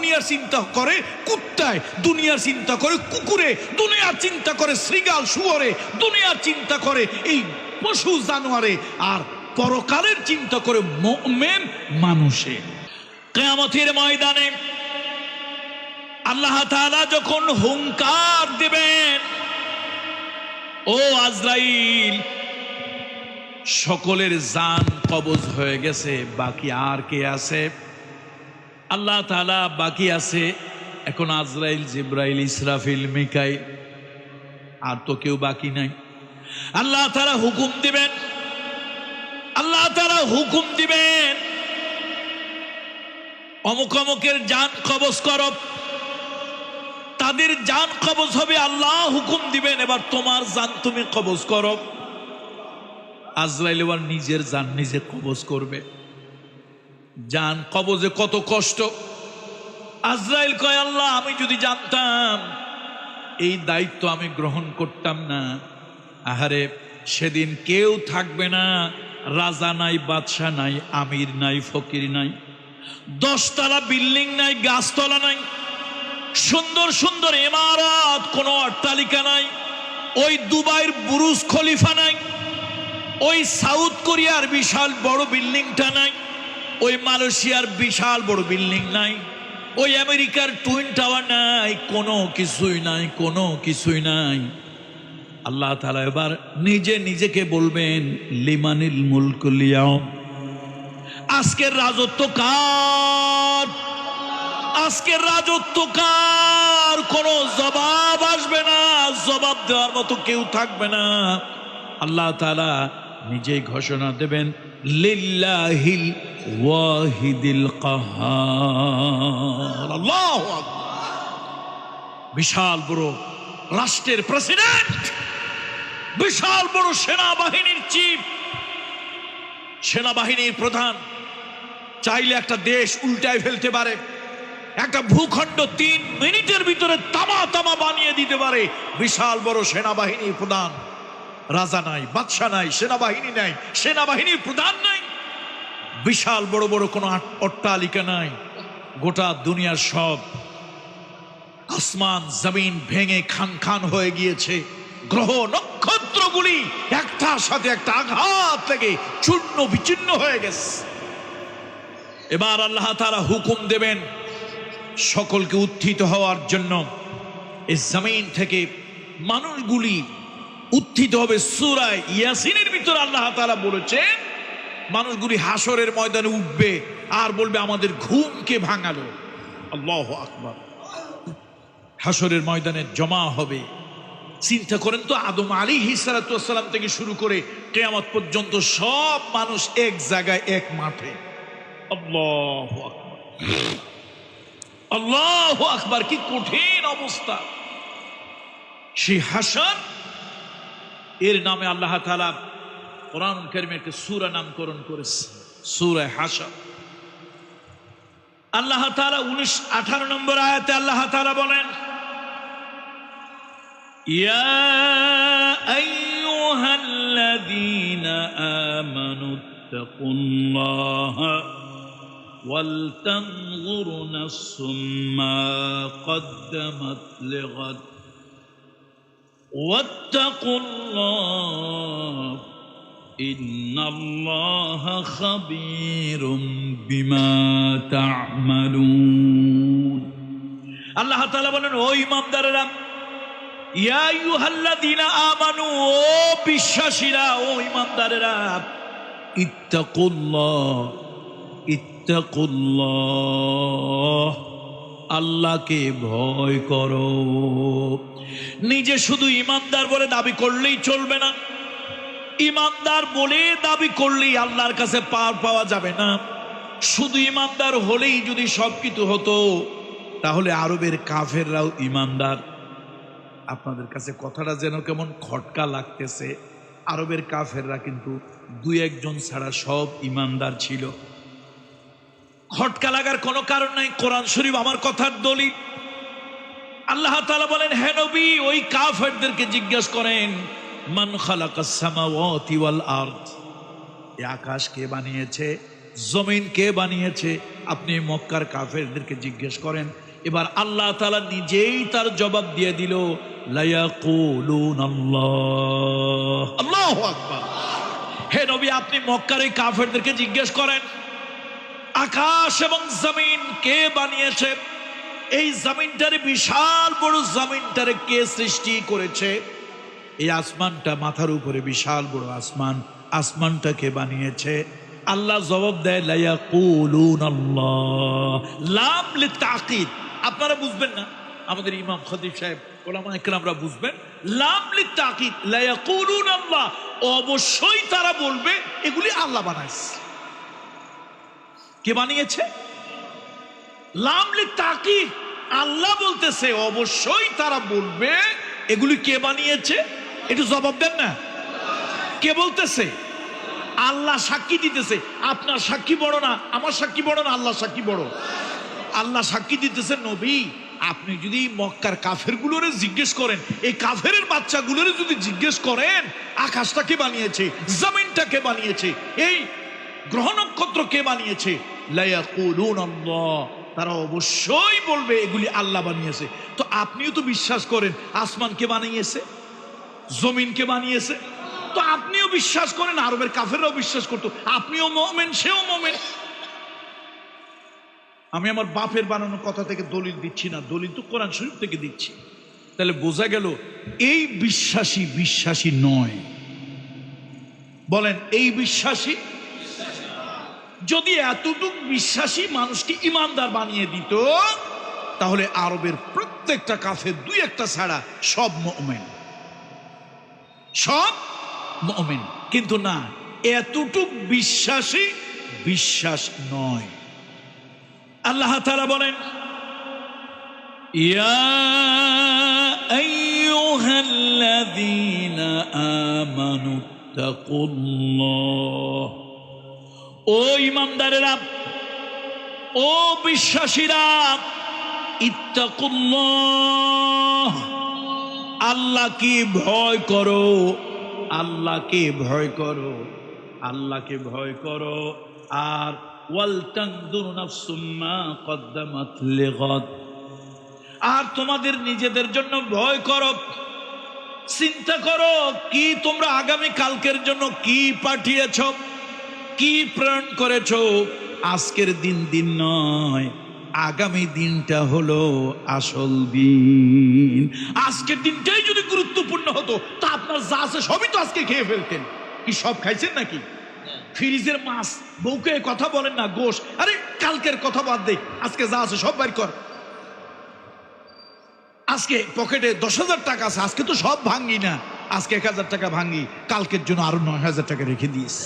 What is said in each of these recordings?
দুনিয়ার চিন্তা করে কুত্তায়, দুনিয়ার চিন্তা করে কুকুরে, দুনিয়ার চিন্তা করে শ্রীগাল শুয়োরে, দুনিয়ার চিন্তা করে এই পশু জানোয়ারে আর পরকালের চিন্তা করে মেন মানুষে। কেয়ামতের ময়দানে আল্লাহ তাআলা যখন হুঙ্কার দেবেন, ও আজরাইল, সকলের জান কবজ হয়ে গেছে, বাকি আর কে আছে? আল্লাহ তাআলা বাকি আছে। এখন আজরাইল, জিব্রাইল, ইসরাফিল, মিকাইল, আর তো কেউ বাকি নাই। আল্লাহ তাআলা হুকুম দিবেন। আল্লাহ তাআলা হুকুম দিবেন। অমুক অমুকের জান কবজ করব তাদের জান কবজ হবে, আল্লাহ হুকুম দিবেন। এবার তোমার জান তুমি কবজ করো। আজরাইল এবার নিজের যান নিজে কবজ করবে। জান কবজে কত কষ্ট। আজরাইল কয়, আল্লাহ, আমি যদি জানতাম, এই দায়িত্ব আমি গ্রহণ করতাম না। আহারে, সেদিন কেউ থাকবে না, রাজা নাই, বাদশাহ নাই, আমির নাই, ফকির নাই। দশতলা বিল্ডিং নাই, গাছতলা নাই। সুন্দর সুন্দর ইমারত, কোনো অট্টালিকা নাই। ওই দুবাইয়ের বুরুজ খলিফা নাই। ওই সাউথ কোরিয়ার বিশাল বড় বিল্ডিংটা নাই। ওই মালয়েশিয়ার বিশাল বড় বিল্ডিং নাই, ওই আমেরিকার টুইন টাওয়ার নাই, কোনো কিছুই নাই, কোনো কিছুই নাই। আল্লাহ তালা এবার নিজে নিজেকে বলবেন, লিমানিল মুলক লিয়াও আজকের রাজত্ব কার? আজকের রাজত্ব কার? কোনো জবাব আসবে না, জবাব দেওয়ার মতো কেউ থাকবে না। আল্লাহ তাআলা নিজেই ঘোষণা দেবেন, লিল্লাহিল ওয়াহিদিল আল্লাহু বিশাল বড় রাষ্ট্রের প্রেসিডেন্ট, বিশাল বড় সেনাবাহিনীর চিফ, সেনাবাহিনীর প্রধান। চাইলে একটা দেশ উল্টায় ফেলতে পারে, একটা ভূখণ্ড তিন মিনিটের ভিতরে তামা তামা বানিয়ে দিতে পারে বিশাল বড় সেনাবাহিনীর প্রধান। রাজা নাই বাদশা নাই, সেনাবাহিনী নাই, সেনাবাহিনীর প্রধান নাই। বিশাল বড় বড় কোনো অট্টালিকা নাই। গোটা দুনিয়ার সব আসমান, জমিন ভেঙে খান খান হয়ে গিয়েছে। গ্রহ নক্ষত্রগুলি একটার সাথে একটা আঘাত লেগে চূর্ণ বিচূর্ণ হয়ে গেছে। এবার আল্লাহ তারা হুকুম দেবেন সকলকে উত্থিত হওয়ার জন্য। এই জমিন থেকে মানুষগুলি উত্থিত হবে সুরায় ইয়াসিনের ভিতর আল্লাহ তারা বলেছেন, মানুষগুলি হাসরের ময়দানে উঠবে আর বলবে, আমাদের ঘুমকে ভাঙালো। আল্লাহ আকবর। হাসরের ময়দানে জমা হবে। চিন্তা করেন তো, আদম আলী হিসালাম থেকে শুরু করে কেয়ামত পর্যন্ত সব মানুষ এক জায়গায়, এক মাঠে। আল্লাহ আল্লাহ আকবার, কি কঠিন অবস্থা। সেই হাসান এর নামে আল্লাহ তালা কোরআন করিমে একটা সুরা নামকরণ করেছে সুরায় হাসান আল্লাহ তালা উনিশ আঠারো নম্বর আয়াতে আল্লাহ তালা বলেন يا أيها الذين آمنوا اتقوا الله ولتنظر نفس ما قدمت لغد واتقوا الله إن الله خبير بما تعملون আল্লাহ তাআলা বলেন ও ইমামদারেরা ইয়া আইয়ুহাল্লাযীনা আমানু ও বিশ্বাসীরা ও ইমানদারেরা ইত্তাকুল্লাহ ইত্তাকুল্লাহ আল্লাহকে ভয় করো নিজে শুধু ইমানদার বলে দাবি করলেই চলবে না। ইমানদার বলে দাবি করলেই আল্লাহর কাছে পার পাওয়া যাবে না। শুধু ইমানদার হলেই যদি সব কিছু হতো, তাহলে আরবের কাফেররাও ইমানদার। আপনাদের কাছে কথাটা যেন কেমন খটকা লাগতেছে। আরবের কাফেররা কিন্তু দুই একজন ছাড়া সব ইমানদার ছিল। খটকা লাগার কোনো কারণ নাই। কোরআন শরীফ আমার কথার দলিল। আল্লাহ তালা বলেন হে নবী ওই কাফেরদেরকে জিজ্ঞেস করেন মান খালাকাস সামাওয়াতি ওয়াল আরদ? এই আকাশ কে বানিয়েছে? জমিন কে বানিয়েছে? আপনি মক্কার কাফেরদেরকে জিজ্ঞেস করেন। এবার আল্লাহ তালা নিজেই তার জবাব দিয়ে দিল হে নবী আপনি মক্কার এই কাফেরদেরকে জিজ্ঞেস করেন আকাশ এবং জমিন কে বানিয়েছে? এই জমিনটারে বিশাল বড় জমিনটারে কে সৃষ্টি করেছে? এই আসমানটা মাথার উপরে বিশাল বড় আসমান। আসমানটা কে বানিয়েছে। আল্লাহ জবাব দেয় লাইয়া কুলুন আল্লাহ। লাম লি তাকিদ আপনারা বুঝবেন না। আমাদের ইমাম খতিব সাহেব, ওলামা একরামরা বুঝবেন। লাম লি লাইয়া কুলুন আল্লাহ। অবশ্যই তারা বলবে, এগুলি আল্লাহ বানাইছে। কে বানিয়েছে? লামলি তাকি আল্লাহ বলতেছে, অবশ্যই তারা বলবে। এগুলি কে বানিয়েছে? একটু জবাব দেন না। কে বলতেছে? আল্লাহ সাক্ষী দিতেছে। আপনার সাক্ষী বড় না, আমার সাক্ষী বড় না আল্লাহ সাক্ষী বড়? আল্লাহ সাক্ষী দিতেছে, নবী, আপনি যদি মক্কার কাফের গুলোরে জিজ্ঞেস করেন, এই কাফের বাচ্চাগুলোরে যদি জিজ্ঞেস করেন আকাশটাকে বানিয়েছে? জমিনটাকে বানিয়েছে? এই গ্রহ নক্ষত্র কে বানিয়েছে? লায়াকুলুন আল্লাহ তারা অবশ্যই বলবে, এগুলি আল্লাহ বানিয়েছে। তো আপনিও তো বিশ্বাস করেন, আসমান কে বানিয়েছে? জমিনকে বানিয়েছে? তো আপনিও বিশ্বাস করেন, আরবের কাফেররাও বিশ্বাস করতো। আপনিও মোমেন, সেও মোমেন। আমি আমার বাপের বানানো কথা থেকে দলিল দিচ্ছি না, দলিল তো কোরআন শরীফ থেকে দিচ্ছি। তাহলে বোঝা গেল, এই বিশ্বাসী বিশ্বাসী নয়। বলেন, এই বিশ্বাসী যদি এতটুক বিশ্বাসী মানুষকে ইমানদার বানিয়ে দিত, তাহলে আরবের প্রত্যেকটা কাফের দুই একটা ছাড়া সব মোমেন। সব মোমেন। কিন্তু না, এতটুক বিশ্বাসী বিশ্বাস নয়। আল্লাহ তারা বলেন, ইয়া আমানু, তাকুল্লাহ। ও ইমানদারেরা ও বিশ্বাসীরা, ইত্তাকুল্লাহ, আল্লাহকে ভয় করো, আল্লাহকে ভয় করো, আল্লাহকে ভয় করো। আর আর তোমাদের নিজেদের জন্য ভয় করো, চিন্তা করো কি তোমরা আগামী কালকের জন্য কি পাঠিয়েছ। কি প্রেরণ করেছ? আজকের দিন দিন নয়, আগামী দিনটা হলো আসল দিন। আজকের দিনটাই যদি গুরুত্বপূর্ণ হতো, তা আপনার যা আছে সবই তো আজকে খেয়ে ফেলতেন। কি সব খাইছেন নাকি? ফ্রিজের মাছ, বউকে কথা বলেন না, গোশ। আরে, কালকের কথা বাদ দে, আজকে যা আছে সব বাইর কর। আজকে পকেটে দশ হাজার টাকা আছে, আজকে তো সব ভাঙ্গি না। আজকে এক হাজার টাকা ভাঙ্গি, কালকের জন্য আরও নয় হাজার টাকা রেখে দিস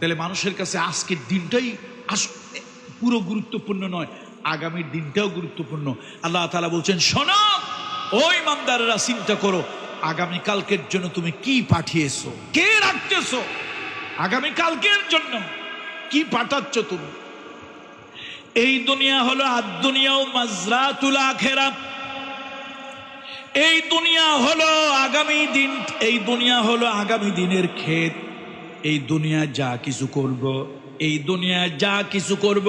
তাহলে মানুষের কাছে আজকের দিনটাই আস- পুরো গুরুত্বপূর্ণ নয়, আগামীর দিনটাও গুরুত্বপূর্ণ। আল্লাহ তালা বলছেন, শোনো ওই মামদারেরা চিন্তা করো আগামী কালকের জন্য তুমি কি পাঠিয়েছো? কে রাখতেছো? আগামী কালকের জন্য কি পাঠাচ্ছ তুমি? এই দুনিয়া হলো আর দুনিয়াও মাজরাতুল আখেরা। এই দুনিয়া হলো আগামী দিন, এই দুনিয়া হলো আগামী দিনের ক্ষেত। এই দুনিয়া যা কিছু করব, এই দুনিয়া যা কিছু করব,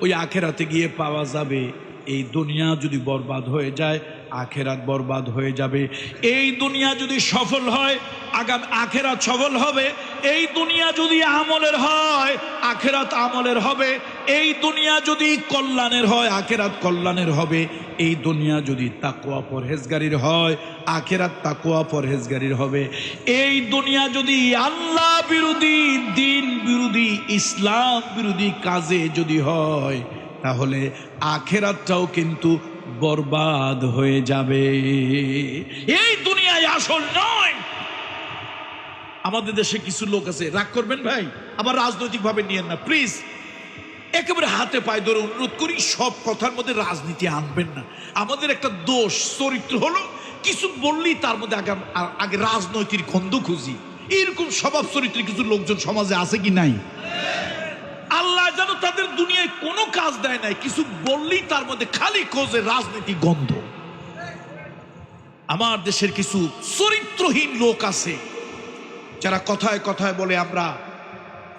ওই আখেরাতে গিয়ে পাওয়া যাবে। এই দুনিয়া যদি বরবাদ হয়ে যায়, আখেরাত বরবাদ হয়ে যাবে। এই দুনিয়া যদি সফল হয়, আগাম, আখেরাত সফল হবে। এই দুনিয়া যদি আমলের হয়, আখেরাত আমলের হবে। এই দুনিয়া যদি কল্যাণের হয়, আখেরাত কল্যাণের হবে। এই দুনিয়া যদি তাকুয়া পরহেজগারির হয়, আখেরাত তাকুয়া পরহেজগারির হবে। এই দুনিয়া যদি আল্লাহ বিরোধী, দিন বিরোধী, ইসলাম বিরোধী কাজে যদি হয়, তাহলে আখেরাতটাও কিন্তু বরবাদ হয়ে যাবে। এই দুনিয়ায় আসল নয়। আমাদের দেশে কিছু লোক আছে। রাগ করবেন ভাই? আবার রাজনৈতিক ভাবে নিয়েন না। প্লিজ একেবারে হাতে পায়ে ধরে অনুরোধ করি, সব কথার মধ্যে রাজনীতি আনবেন না। আমাদের একটা দোষ, চরিত্র হলো কিছু বললেই তার মধ্যে আগে আগে রাজনৈতিক গন্ধ খুঁজি। এরকম স্বভাব চরিত্রের কিছু লোকজন সমাজে আছে কি নাই? আল্লাহ যেন তাদের দুনিয়ায় কোনো কাজ দেয় নাই, কিছু বললেই তার মধ্যে খালি খোঁজে রাজনীতি গন্ধ। আমার দেশের কিছু চরিত্রহীন লোক আছে, যারা কথায় কথায় বলে আমরা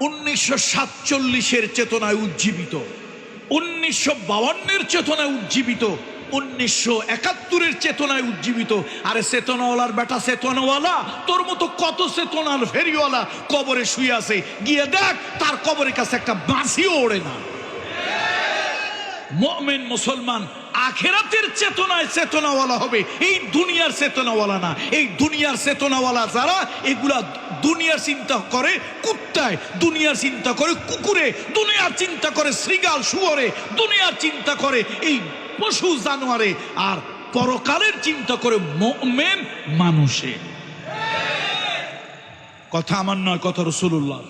উনিশশো সাতচল্লিশের চেতনায় উজ্জীবিত। উনিশশো বাউান্নের চেতনায় উজ্জীবিত। উনিশশো একাত্তরের চেতনায় উজ্জীবিত। আরে চেতনাওয়ালার বেটা, চেতনাওয়ালা, তোর মতো কত চেতনার ফেরিওয়ালা কবরে শুয়ে আছে? গিয়ে দেখ, তার কবরের কাছে একটা বাঁশিও ওড়ে না। মমেন মুসলমান আখেরাতের চেতনায় চেতনাওয়ালা হবে। এই দুনিয়ার চেতনাওয়ালা না। এই দুনিয়ার চেতনাওয়ালা যারা, এগুলা দুনিয়ার চিন্তা করে কুত্তায়, দুনিয়ার চিন্তা করে কুকুরে, দুনিয়ার চিন্তা করে শ্রীগাল শুয়রে, দুনিয়ার চিন্তা করে এই পশু জানোয়ারে, আর পরকালের চিন্তা করে মেন মানুষে। কথা আমার নয়, কথা রসুল্লাহ